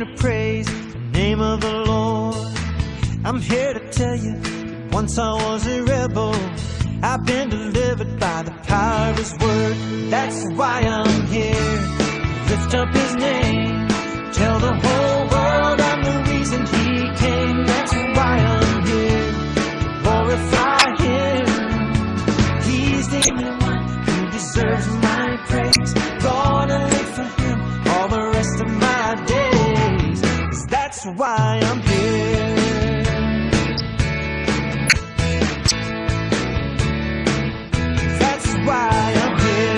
to praise the name of the Lord. I'm here to tell you, once I was a rebel. I've been delivered by the power of His word. That's why I'm here. Lift up His name. Tell the whole world I'm the reason He came. That's why I'm here. Glorify Him. He's the only one who deserves my that's why I'm here. That's why I'm here.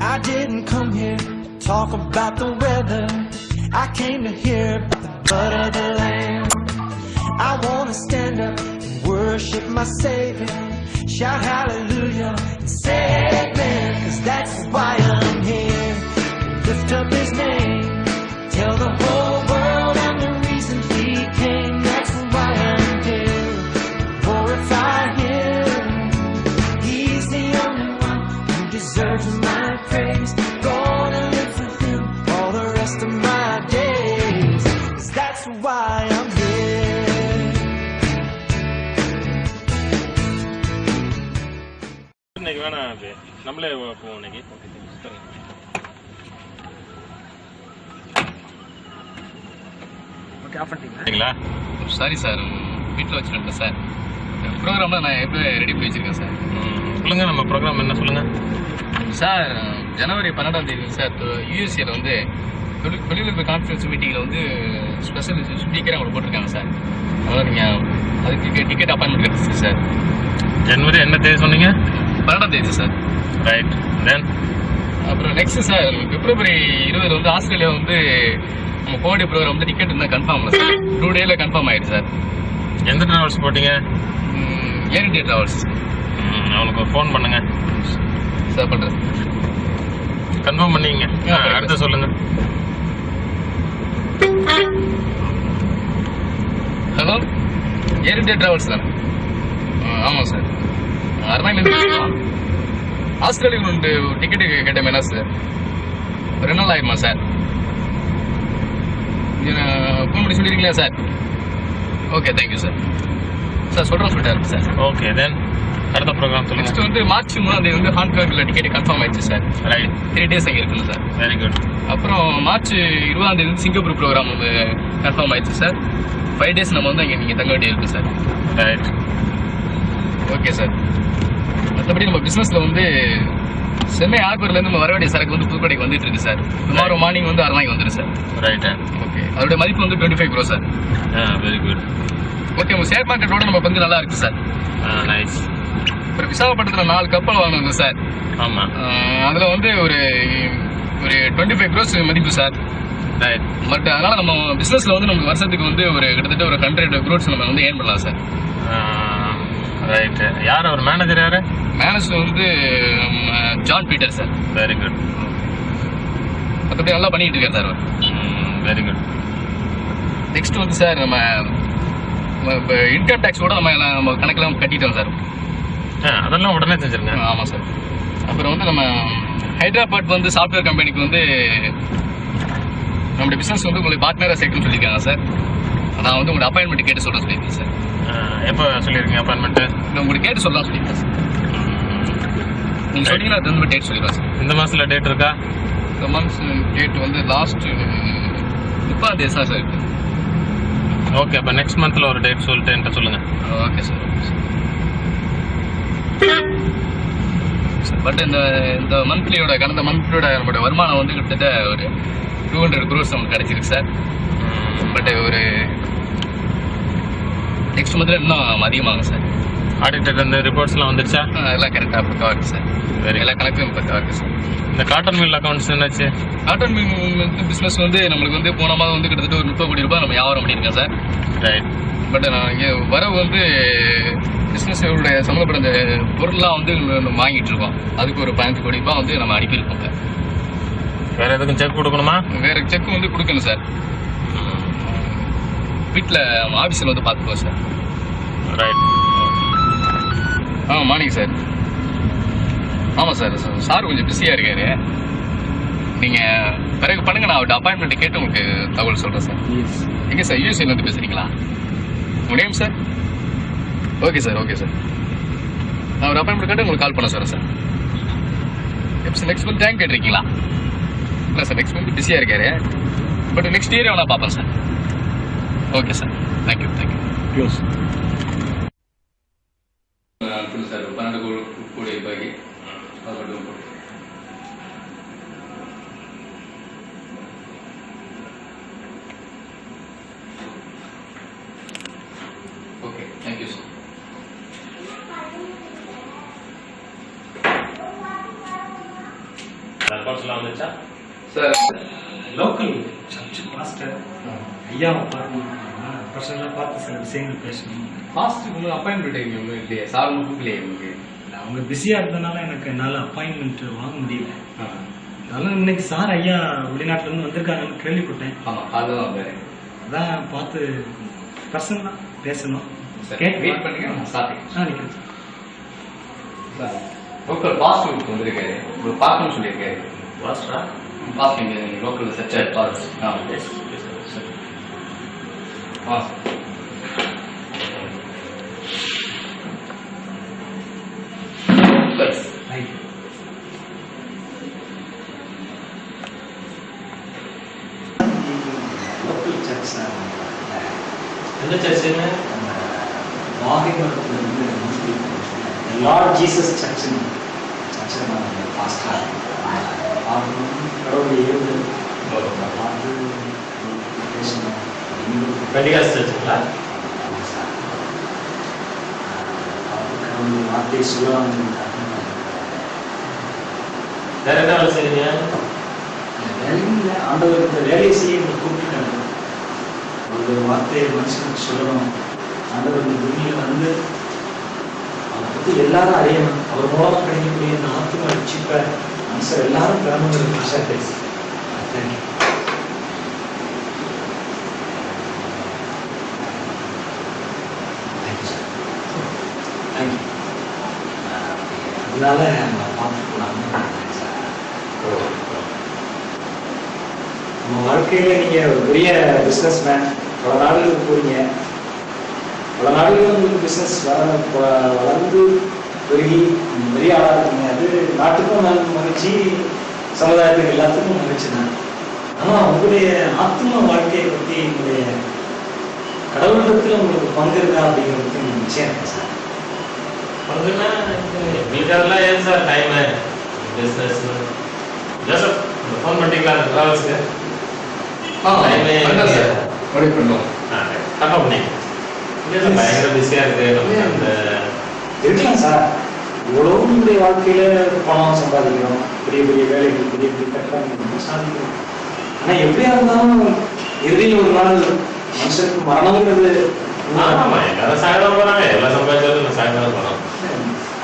I didn't come here to talk about the weather. I came to hear about the blood of the Lamb. I want to stand up and worship my Savior. Shout hallelujah and say amen. Cause that's why I'm here. Lift up his name. Okay off பண்ணிட்டீங்களா? சரிங்களா? Sorry sir வீட்டில் வச்சுருந்தேன் sir ப்ரோக்ராம்லாம் நான் எப்போ ready பண்ணி வச்சுருக்கேன் sir ம், சொல்லுங்க நம்ம ப்ரோக்ராம் என்ன சொல்லுங்க? சார் ஜனவரி பன்னெண்டாம் தேதி சார் யூஎஸ்ஏல வந்து தொழில் தொழில்நுட்ப கான்ஃபரன்ஸ் மீட்டிங்கில் வந்து ஸ்பெஷல் ஸ்பீக்கராக அவங்க போட்டிருக்காங்க சார் அதனால் நீங்கள் அதுக்கு டிக்கெட் அப்பாயின்மெண்ட் கிடச்சிச்சு சார் ஜனவரி என்ன தேதி சொன்னீங்க? பன்னெண்டாம் தேதி சார் ரைட் தென் அப்புறம் நெக்ஸ்ட் சார் பிப்ரவரி இருபதுல வந்து ஆஸ்திரேலியா வந்து நம்ம கோடி ப்ரோக்ராம் வந்து டிக்கெட் இருந்தால் கன்ஃபார்ம் இல்லை சார் டூ டேயில் கன்ஃபார்ம் ஆயிடுச்சு சார். எந்த டிராவல்ஸ் போட்டீங்க? ஏர் இண்டியா ட்ராவல்ஸ் ம், அவனுக்கு ஃபோன் பண்ணுங்க. சார் பண்ணுறேன் கன்ஃபார்ம் பண்ணீங்க அடுத்து சொல்லுங்க. ஹலோ ஏர் இண்டியா ட்ராவல்ஸ் தானே ஆமாம் சார். அருணாயிலேருந்து ஆஸ்திரேலியா ரெண்டு டிக்கெட்டு கேட்டேன் என்ன சார்? ரெண்டு நாள் ஆயிருமா சார்? ஃபோன் பண்ணி சொல்லிடுறீங்களா sir okay thank you sir sir சொல்கிறேன் சொல்லிட்டாரு சார் ஓகே தென் அடுத்த ப்ரோக்ராம் நெக்ஸ்ட் சொல்லுங்க வந்து மார்ச் மூணாம் தேதி வந்து ஹாங்காங்கில் டிக்கெட் கன்ஃபார்ம் ஆயிடுச்சு சார் ரைட் த்ரீ டேஸ் அங்கே இருக்குல்ல சார் வெரி குட் அப்புறம் மார்ச் இருபதாம் தேதி வந்து சிங்கப்பூர் ப்ரோக்ராம் வந்து கன்ஃபார்ம் ஆயிடுச்சு சார் ஃபைவ் டேஸ் நம்ம வந்து அங்கே நீங்கள் தங்க வேண்டிய இருக்கு சார் ரைட் ஓகே சார் மற்றபடி நம்ம பிஸ்னஸில் வந்து சென்னை ஆர்பர்லேருந்து நம்ம வர வேண்டிய சரக்கு வந்து புதுக்கடைக்கு வந்துட்டு இருக்கு சார். டுமாரோ மார்னிங் வந்து அரணாய்க்கு வந்துடும் சார். ரைட் ஓகே அதோட மதிப்பு வந்து twenty five crore sir very good okay உங்கள் ஷேர் மார்க்கெட்டோட நம்ம வந்து நல்லா இருக்கு சார். நைஸ் அப்புறம் விசாகப்பட்டினத்தில் நாலு கப்பல் வாங்கணும் சார். ஆமாம் அதில் வந்து ஒரு ஒரு டுவெண்ட்டி ஃபைவ் க்ரோஸ் மதிப்பு சார். ரைட் பட் அதனால நம்ம பிசினஸ்ல வந்து நமக்கு வருஷத்துக்கு வந்து ஒரு கிட்டத்தட்ட ஒரு ஹண்ட்ரட் க்ரோட்ஸ் நம்ம வந்து ஏர்ன் பண்ணலாம் சார். ரைட் யார் அவர் மேனேஜர் யாரு? மேனேஜர் வந்து நம்ம John Peter sir very good மற்றபடி நல்லா பண்ணிட்டு இருக்காரு சார் அவர். வெரி குட் நெக்ஸ்ட் வந்து சார் நம்ம இப்போ இன்கம் டேக்ஸோட நம்ம எல்லாம் நம்ம கணக்கெல்லாம் கட்டிட்டோம் சார் அதெல்லாம் உடனே செஞ்சிருங்க. ஆமாம் சார் அப்புறம் வந்து நம்ம ஹைதராபாத் வந்து சாஃப்ட்வேர் கம்பெனிக்கு வந்து நம்மளுடைய பிஸ்னஸ் வந்து உங்களுக்கு பார்ட்னராக சேர்க்கணும்னு சொல்லியிருக்காங்க சார் நான் வந்து உங்களோட அப்பாயின்மெண்ட் கேட்டு சொல்ல சொல்லியிருக்கேன் சார். எப்போ சொல்லியிருக்கீங்க அப்பாயின்மெண்ட்டு நான் உங்களுக்கு கேட்டு சொல்லலாம் சொல்லியிருக்கேன் சார். நீங்கள் சொன்னீங்கன்னா அது வந்து டேட் சொல்லிடுவேன் சார். இந்த மாசத்துல டேட் இருக்கா? இந்த மந்த்ஸ் டேட் வந்து லாஸ்ட் முப்பதாம் தேதி சார் இருக்கு. ஓகே அப்போ நெக்ஸ்ட் மந்த்ல ஒரு டேட் சொல்லிட்டு என்கிட்ட சொல்லுங்க. ஓகே சார் பட் இந்த இந்த மந்த்லியோட கடந்த மந்த்லியோட நம்மளோட வருமானம் வந்து கிட்டத்தட்ட ஒரு டூ ஹண்ட்ரட் க்ரோஸ் நமக்கு கிடைச்சிருக்கு சார். பட் ஒரு நெக்ஸ்ட் மந்த்ல இன்னும் அதிகமாகும் சார். ஆடிட்டர் இந்த ரிப்போர்ட்ஸ்லாம் வந்துருச்சா? எல்லாம் கரெக்டாக பக்கா இருக்கு சார். Very எல்லா கணக்கும் பக்கா இருக்கு சார். இந்த காட்டன் மில் அக்கௌண்ட்ஸ் என்னாச்சு? காட்டன் மில் வந்து பிஸ்னஸ் வந்து நம்மளுக்கு வந்து போன மாதம் வந்து கிட்டத்தட்ட ஒரு முப்பது கோடி ரூபாய் நம்ம வியாபாரம் பண்ணியிருக்கேன் சார். ரைட் பட் நான் இங்கே வரவு வந்து பிஸ்னஸோடைய சம்மந்தப்பட்ட அந்த பொருள்லாம் வந்து வாங்கிட்டு இருக்கோம். அதுக்கு ஒரு பதினஞ்சு கோடி ரூபாய் வந்து நம்ம அனுப்பியிருக்கோம் சார். வேற எதுக்கும் செக் கொடுக்கணுமா? வேற செக் வந்து கொடுக்கணும் சார் வீட்டில் ஆஃபீஸில் வந்து பார்த்துக்குவோம் சார் ரைட் ஆ மார்னிங் சார் ஆமாம் சார் சார் கொஞ்சம் பிஸியாக இருக்காரு. நீங்கள் பிறகு பண்ணுங்க நான் அவர்கிட்ட அப்பாயின்மெண்ட் கேட்டு உங்களுக்கு தகவல் சொல்கிறேன் சார் எங்கே சார் யூஎஸ்ஏலேருந்து பேசுகிறீங்களா உங்கள் name sir okay sir okay sir நான் ஒரு அப்பாயின்மெண்ட் கேட்டு உங்களுக்கு கால் பண்ண சொல்கிறேன் சார் எப்போ சார் நெக்ஸ்ட் மந்த் ஜாயின் கேட்டிருக்கீங்களா? இல்லை சார் நெக்ஸ்ட் மந்த் பிஸியாக இருக்காரு. பட் நெக்ஸ்ட் இயர் வேணா பார்ப்பேன் sir. Okay sir thank you thank you close அனுப்புங்க சார் பன்னெண்டு கோடி கோடி ரூபாய்க்கு அது மட்டும் போட்டு ஓகே தேங்க்யூ சார் ரெக்கார்ட்ஸ்லாம் வந்துச்சா சார் லோக்கல் சர்ச் பாஸ்டர் ஐயாவை பார்க்கணும் பர்சனலாக பார்த்து சில விஷயங்கள் பேசணும் ஃபாஸ்ட் உங்களுக்கு அப்பாயின்மெண்ட் ஒன்றும் இல்லையே சார் ஒன்றும் கூப்பிடலையே உங்களுக்கு அவங்க பிஸியாக இருந்தனால எனக்கு என்னால் அப்பாயின்மெண்ட் வாங்க முடியல. அதனால இன்னைக்கு சார் ஐயா வெளிநாட்டிலேருந்து வந்திருக்காங்கன்னு கேள்விப்பட்டேன். ஆமாம் காலைல தான் வந்தாரு. அதான் பார்த்து பர்சனலாக பேசணும். சரி கேட்டு வெயிட் பண்ணுங்க நான் சாப்பிட்டேன் ஆ நிற்கிறேன் சார். லோக்கல் பாஸ்ட் உங்களுக்கு வந்திருக்காரு. உங்களுக்கு பார்க்கணும்னு சொல்லியிருக்காரு. Fast local pass ah yes sir ah sir. Bus right local church எந்த சர்ச்சுன்னு வாகைமரத்துலேருந்து லார்ட் ஜீசஸ் சர்ச்சுன்னு சர்ச்சில் நான் கடவுளுடைய ஏவுதல் பார்த்து பேசணும் பெண்டிகாஸ் சர்ச்சுங்களா கடவுளுடைய வார்த்தையை சொல்லலாம் வேற என்ன வேலை செய்றீங்க? வேலையில் ஆண்டவர் இந்த வேலையை செய்ய எங்களை கூப்பிட்டுட்டாங்க ஒரு வார்த்தையை மனுஷனுக்கு சொல்லணும். ஆண்டவர் இந்த பூமியில் வந்து அவரை பற்றி எல்லாரும் அறியணும். அவர் மூலமாக கிடைக்கக்கூடிய இந்த ஆத்ம ரட்சிப்பை மனுஷர் எல்லாரும் பெறணுங்கிறது ஆசை பேசி தேங்க்யூ அதனால நம்ம பார்த்து போகலாம்னு நம்ம வாழ்க்கையில நீங்க ஒரு பெரிய பிசினஸ் மேன் பல நாடுகளுக்கு போறீங்க பல நாடுகள் உங்களுக்கு பிசினஸ் வளர்ந்து பெருகி பெரிய ஆளா இருக்கீங்க. அது நாட்டுக்கும் நல்ல மகிழ்ச்சி சமுதாயத்துக்கு எல்லாத்துக்கும் மகிழ்ச்சி தான். ஆனா உங்களுடைய ஆத்ம வாழ்க்கையை பத்தி உங்களுடைய கடவுளிடத்துல உங்களுக்கு பங்கு இருக்கா அப்படிங்கிறது நிச்சயம் இருக்கு சார்? பங்குன்னா எங்களுக்கு அதெல்லாம் ஏன் sir time business Joseph phone பண்ணிட்டீங்களா ட்ராவல்ஸ்க்கு ஆ டைமே சார். மறுபடியும் பண்ணோம் கன்ஃபார்ம் பண்ணி இல்லை பயங்கர பிஸியாக இருக்கு நமக்கு அந்த இருக்கலாம் சார் இவ்வளவு உங்களுடைய வாழ்க்கையில பணம் சம்பாதிக்கிறோம் பெரிய பெரிய வேலைகள் பெரிய பெரிய கட்டணங்கள் சாதிக்கிறோம் ஆனா எப்படியா இருந்தாலும் இறுதியில் ஒரு நாள் மனுஷனுக்கு மரணம்ங்கிறது எல்லாரும் சாயந்தரம் போகிறாங்க எல்லாம் சம்பாதிச்சாலும் சாயந்தரம் போகிறோம்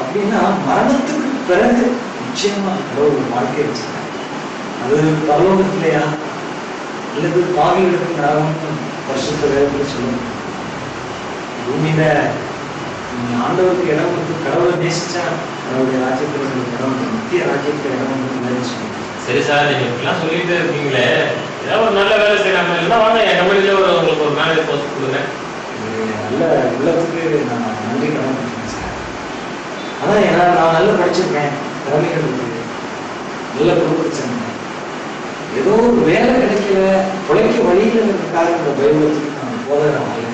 அப்படின்னா மரணத்துக்கு பிறகு நிச்சயமா ஒரு வாழ்க்கை வச்சிருக்காங்க அது பரலோகத்திலையா அல்லது பாவிகளுக்கு நரகம் வருஷத்து வேதத்தில் சொல்லுங்க பூமியில ஆண்டவருக்கு இடம் கொடுத்து கடவுளை நேசிச்சா கடவுளுடைய ராஜ்யத்தில் உங்களுக்கு இடம். நித்திய ராஜ்யத்தில் இடம் வந்து சொல்லுங்க சரி சார் நீங்க இப்படிலாம் சொல்லிட்டு இருக்கீங்களே ஏதாவது ஒரு நல்ல வேலை செய்யறாங்க இல்லைன்னா வாங்க என் கம்பெனில ஒரு உங்களுக்கு ஒரு மேனேஜ் போஸ்ட் கொடுங்க. நல்ல உள்ளத்துக்கு நான் நன்றி கடன் பட்டிருக்கேன் சார். அதான் நான் நல்லா படிச்சிருக்கேன் திறமைகள் இருக்குது. நல்ல குடும்பத்தை ஏதோ ஒரு வேலை கிடைக்கல பிழைக்க வழியிலங்கிறதுக்காக இந்த பைபிளத்துக்கு நான் போதகரம் வரல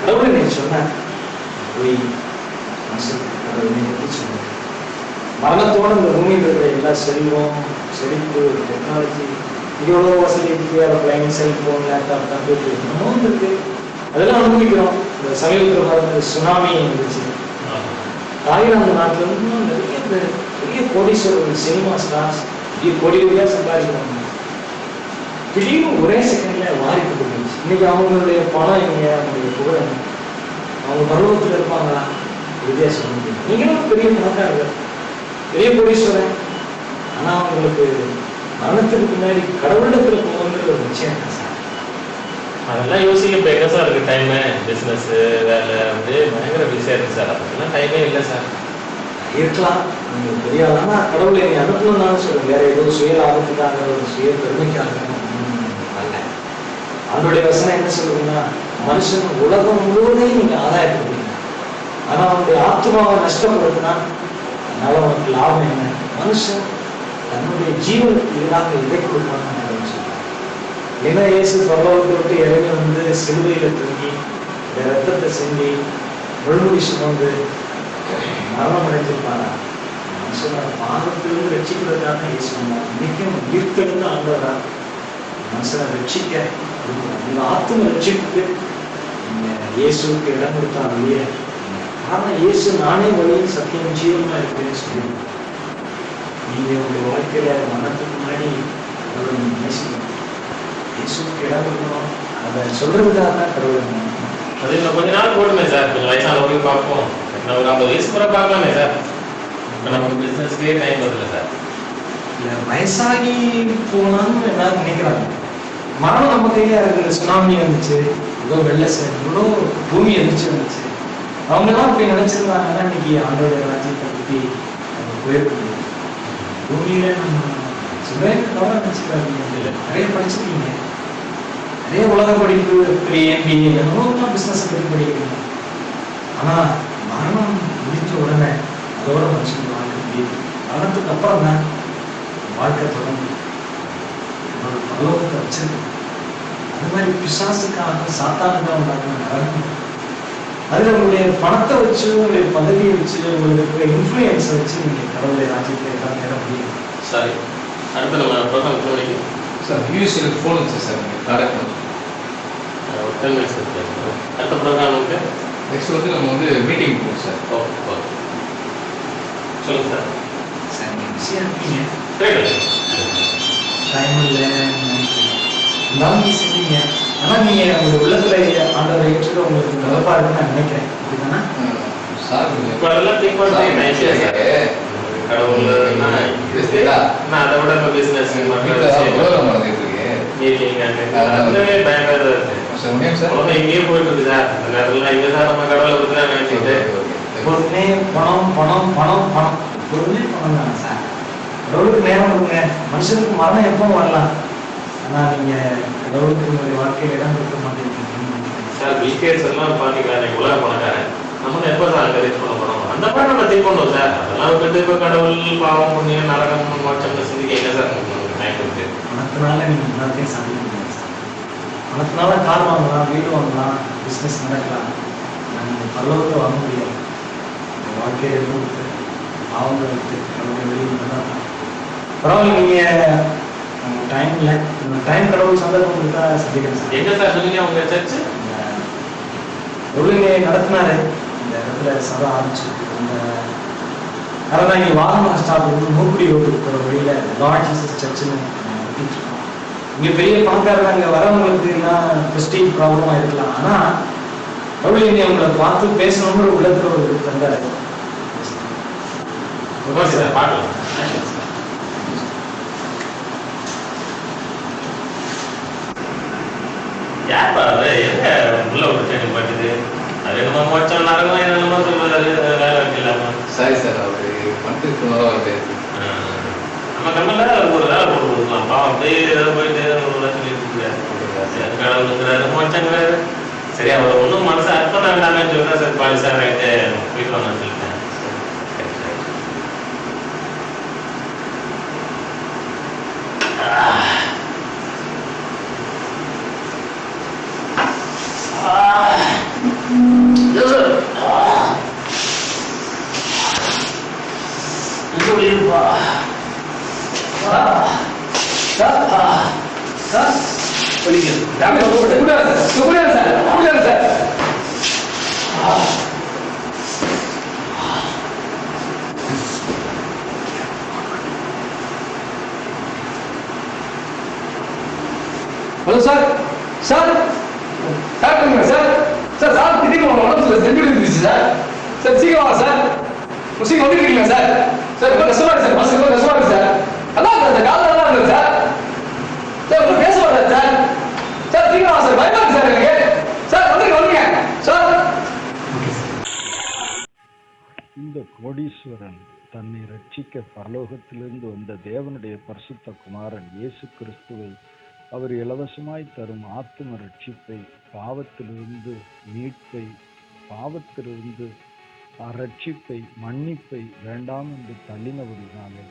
கடவுளை நீ சொன்ன போய் கடவுளை பற்றி சொன்னேன் மரணத்தோட இந்த பூமியில் இருக்கிற எல்லா செல்வம் செழிப்பு டெக்னாலஜி இவ்வளோ வசதி இருக்கு பிளைன் செல்போன் லேப்டாப் கம்ப்யூட்டர் என்னமோ இருக்கு. அதெல்லாம் அனுபவிக்கிறோம். இந்த சமீபத்தில் பார்த்த சுனாமி இருந்துச்சு தாய்லாந்து நாட்டுல நிறைய பேர் பெரிய கோடீஸ்வரர்கள் சினிமா ஸ்டார்ஸ் பெரிய கோடி கோடியா சம்பாதிக்கிறாங்க. திடீர்னு ஒரே செகண்ட்ல மாறி போட்டுருந்துச்சு இன்னைக்கு அவங்களுடைய பணம் எங்க அவங்களுடைய புகழ் அவங்க பருவத்தில் இருப்பாங்களா? வித்தியாசம் நீங்களும் பெரிய பணக்காரர்கள். பெரிய கோடீஸ்வரன். ஆனா அவங்களுக்கு மரணத்துக்கு பின்னாடி கடவுளிடத்துல போகணுங்கிற ஒரு நிச்சயம் சார்? அதெல்லாம் யோசிக்க இப்போ எங்கே சார் இருக்குது டைமு பிஸ்னஸ்ஸு வேலை வந்து பயங்கர பிஸியாக இருக்குது சார். அதுக்கெல்லாம் டைமே இல்லை சார். இருக்கலாம். நீங்க பெரிய ஆளானா கடவுளை நீ அனுப்பணும்னாலும் சொல்லுங்க வேற ஏதோ சுய லாபத்துக்காக ஒரு சுய பெருமைக்காக. அல்ல. அவனுடைய வசனம் என்ன சொல்லுதுன்னா மனுஷன் உலகம் முழுவதையும் நீங்க ஆதாயப்படுவீங்க ஆனா அவனுடைய ஆத்மாவை நஷ்டப்படுத்தினா அதனால அவனுக்கு லாபம் என்ன? மனுஷன் தன்னுடைய ஜீவனுக்கு ஈடாக இதை சொல்றார் ஏன்னா இயேசு பரலோகத்தை விட்டு இறங்கி வந்து சிலுவையில தூங்கி இந்த ரத்தத்தை செஞ்சு முழுமுடி சுமந்து மரணம் அடைஞ்சிருப்பாங்க மனுஷனோட பாவத்திலிருந்து ரட்சிக்கிறதுக்காக இயேசு வந்தார். இன்னைக்கும் உயிர்த்தெழுந்த ஆண்டவரா மனுஷனை ரட்சிக்க உங்க ஆத்ம ரட்சிப்புக்கு நீங்க இயேசுவுக்கு இடம் கொடுத்தா வழிய காரணம் இயேசு நானே வழி சத்தியம் ஜீவமா இருக்கிறேன்னு சொல்லி நீங்க உங்க வாழ்க்கையில மரணத்துக்கு முன்னாடி அவரை நீங்க நேசிக்கணும் இயேசுக்கு இடம் கொடுக்கணும். அதை சொல்றதுக்காக தான் கடவுளை நினைக்கணும். அது இன்னும் கொஞ்ச நாள் போடுமே சார். கொஞ்சம் வயசானவரையும் பார்ப்போம். இன்னும் ஒரு ஐம்பது வயசு கூட பார்க்கலாமே சார் இப்போ நமக்கு பிஸ்னஸ்க்கே டைம் வரல சார் வயசாகி போனான்னு எல்லாரும் நினைக்கிறாங்க மரணம் நம்ம கையில இருக்கு சுனாமி வந்துச்சு இவ்வளோ வெள்ள சார் இவ்வளோ பூமி எதிர்ச்சி வந்துச்சு அவங்க எல்லாம் அப்படி நினைச்சிருந்தாங்கன்னா இன்னைக்கு ஆண்டோட ராஜ்யத்தை பற்றி அவங்க போயிருக்க பூமியில நம்ம சுதேக நினைச்சுக்காதீங்க நிறைய படிச்சிருக்கீங்க நிறைய உலக படிப்பு பெரிய எவ்வளோ எவ்வளோலாம் பிஸ்னஸ் பற்றி படிக்கிறீங்க ஆனால் மரணம் முடிஞ்ச உடனே அதோட மனுஷன் வாழ்க்கை முடியுது. மரணத்துக்கு அப்புறம் தான் வாழ்க்கை தொடங்கும். உங்களோட பரலோகத்தை வச்சிருக்கு அது மாதிரி பிசாசுக்காக சாத்தானுக்காக உண்டாக்குன நரகம் அதுல உங்களுடைய பணத்தை வச்சு உங்களுடைய பதவியை வச்சு உங்களுக்கு இன்ஃப்ளூயன்ஸை வச்சு நீங்க கடவுளுடைய ராஜ்யத்தை எல்லாம் தேட முடியும். சரி. அடுத்து நம்ம ப்ரோக்ராம் முடிக்கும் சார் யூஎஸ்ஏல ஃபோன் சார் நீங்கள் பண்ணி ஒரு டென் மினிட்ஸ் அடுத்த வந்து நெக்ஸ்ட் வந்து நம்ம வந்து மீட்டிங் போகணும் சார் ஓகே ஓகே சொல்லுங்கள் சார் டைம் இல்லை இருந்தாலும் நீங்க செஞ்சீங்க ஆனா நீங்க உங்க உள்ளத்துல ஆண்டவரை ஏற்றுக்க உங்களுக்கு நிலப்பா இருக்குன்னு நான் நினைக்கிறேன். அப்படிதானே சார் இப்போ அதெல்லாம் திங்க் கடவுள் நான் நான் அதை விட இப்போ பிஸ்னஸ் மீட்டிங் அதுவே பயங்கர இருக்கு உடனே இங்கேயே போயிட்டு இருக்கு சார் அந்த நேரத்தில் இங்கே தான் நம்ம கடவுளை பற்றி தான் நினைச்சிட்டு பொறுமே பணம் பணம் பணம் பணம். பொறுமே பணம் தானே சார் கடவுளுக்கு நேரம் கொடுங்க. மனுஷனுக்கு மரணம் எப்போ வரலாம்? ஆனா நீங்க கடவுளுக்கு உங்களுடைய வாழ்க்கையில இடம் கொடுக்க மாட்டேங்கிறீங்க. சார் பில்கேட்ஸ் எல்லாம் பார்த்தீங்களா இன்னைக்கு உலக பணக்காரன். நம்ம எப்போ சார் என்கரேஜ் பண்ண போறோம்? அந்த மாதிரி நம்ம திங்க் பண்ணுவோம் சார் அதெல்லாம் விட்டு இப்போ கடவுள் பாவம் புண்ணியம் நரகம் மோட்சம் சிந்திக்க எங்க சார் டைம் இருக்கு பணத்தினால நீங்க எல்லாத்தையும் சார் பணத்தினால கார் வாங்கலாம் வீடு வாங்கலாம் பிஸ்னஸ் நடக்கலாம். ஆனா நீங்க பரலோகத்தை வாங்க முடியாது. உங்க வாழ்க்கையில கொடுத்து பாவங்களை விட்டு கடவுளை வெளியே தான். பரவாயில்ல நீங்க டைம் இல்லை டைம் கடவுள் சந்தர்ப்பம் கொடுத்தா சந்திக்கிறேன் சார். எங்க சார் சொன்னீங்க உங்க சர்ச்சு ஒழுங்கை நடத்தினாரு. இந்த இடத்துல சபை ஆரம்பிச்சு அந்த கரதாங்கி வாகன ஸ்டாப் வந்து மூக்குடி ரோட்டுக்கு போகிற வழியில லார்ட் ஜீசஸ் சர்ச்சுன்னு இங்க பெரிய பணக்காரங்க அங்க வரவங்களுக்கு எல்லாம் பிரஸ்டீஜ் ப்ராப்ளமா இருக்கலாம் ஆனா ஒழுங்கை உங்களை பார்த்து பேசணும்னு உள்ளத்துல ஒரு தந்தாரு பார்க்கலாம் யார் பாரு எங்க உள்ள ட்ரெயின் பட்டுது அது என்னமோ மோட்சம் நரகம் என்னமோ சொல்றது வேலை வைக்கலாமா சாரி சார் அவர் வருது நம்ம ஒரு வேலை போட்டு கொடுக்கலாம். பாவம் அப்படியே ஏதோ போயிட்டு ஒரு லட்சம் இருக்கு கடவுளுங்கிறாரு மோட்சங்கிறாரு சரி அவர் ஒன்றும் மனசு அர்த்தம் வேண்டாமே சொல்லிட்டு சார் பாலி சார் ரைட்டு போயிட்டு ஹலோ சார். சார். டாக்டருங்க சார். சார் சார் திடீர்னு உங்கள் உடம்பு சில செஞ்சு இருந்துச்சு சார். சார் சீக்கிரம் வா சார். சீக்கிரம் வந்துருக்கீங்களா சார்? சார் ரொம்ப கஷ்டமா சார். பஸ் ரொம்ப கஷ்டமா சார். அதான் இருக்கு சார். காலையில் நல்லா இருக்கு சார். சார் ரொம்ப பேச மாட்டேன் சார். சார் சீக்கிரம் வா சார். பயமா சார் எனக்கு. சார் வந்துருங்க வந்துருங்க. சார். இந்த கோடீஸ்வரன் தன்னை ரட்சிக்க பரலோகத்திலிருந்து வந்த தேவனுடைய பரிசுத்த குமாரன் இயேசு கிறிஸ்துவை அவர் இலவசமாய் தரும் ஆத்தும ரட்சிப்பை பாவத்திலிருந்து மீட்பை பாவத்திலிருந்து ரட்சிப்பை மன்னிப்பை வேண்டாம் என்று தள்ளினபடினாலே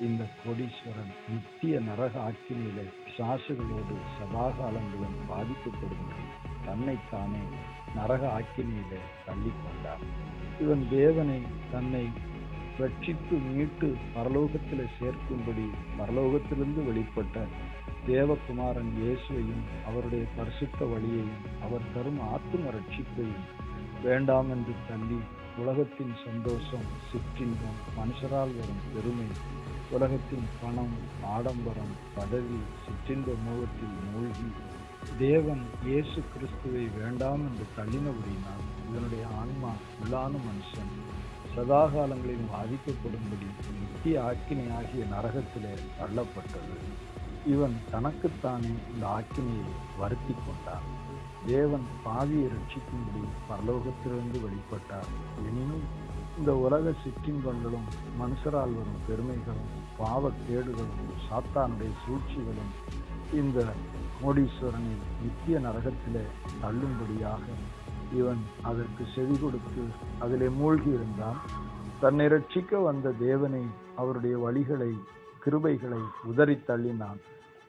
இந்த கோடீஸ்வரன் நித்திய நரக ஆக்கினியிலே சாசுகளோடு சதாகாலங்களும் பாதிக்கப்படும்படி தன்னைத்தானே நரக ஆக்கினியிலே தள்ளிக்கொண்டார். இவன் தேவனை தன்னை ரட்சித்து மீட்டு பரலோகத்தில் சேர்க்கும்படி பரலோகத்திலிருந்து வெளிப்பட்ட தேவகுமாரன் இயேசுவையும் அவருடைய பரிசுத்த வழியையும் அவர் தரும் ஆத்தும ரட்சிப்பையும் வேண்டாம் என்று தள்ளி உலகத்தின் சந்தோஷம் சிற்றின்பம் மனுஷரால் வரும் பெருமை உலகத்தின் பணம் ஆடம்பரம் பதவி சிற்றின்ப மோகத்தில் மூழ்கி தேவன் இயேசு கிறிஸ்துவை வேண்டாம் என்று தள்ளினபடினால் இதனுடைய ஆன்மா உள்ளான மனுஷன் சதாகாலங்களில் பாதிக்கப்படும்படி நித்திய ஆக்கினை ஆகிய நரகத்திலே தள்ளப்பட்டது. இவன் தனக்குத்தானே இந்த ஆக்கினையை வருத்தி கொண்டான். தேவன் பாவியை ரட்சிக்கும்படி பரலோகத்திலிருந்து வெளிப்பட்டார். எனினும் இந்த உலக சிற்றின்பங்களும் மனுஷரால் வரும் பெருமைகளும் பாவக்கேடுகளும் சாத்தானுடைய சூழ்ச்சிகளும் இந்த கோடீஸ்வரனை நித்திய நரகத்திலே தள்ளும்படியாக இவன் அதற்கு செவி கொடுத்து அதிலே மூழ்கி இருந்தான். தன்னை ரட்சிக்க வந்த தேவனை அவருடைய வழிகளை கிருபைகளை உதறி தள்ளினான்.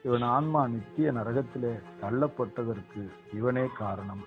இவன் ஆன்மா நித்திய நரகத்திலே தள்ளப்பட்டதற்கு இவனே காரணம்.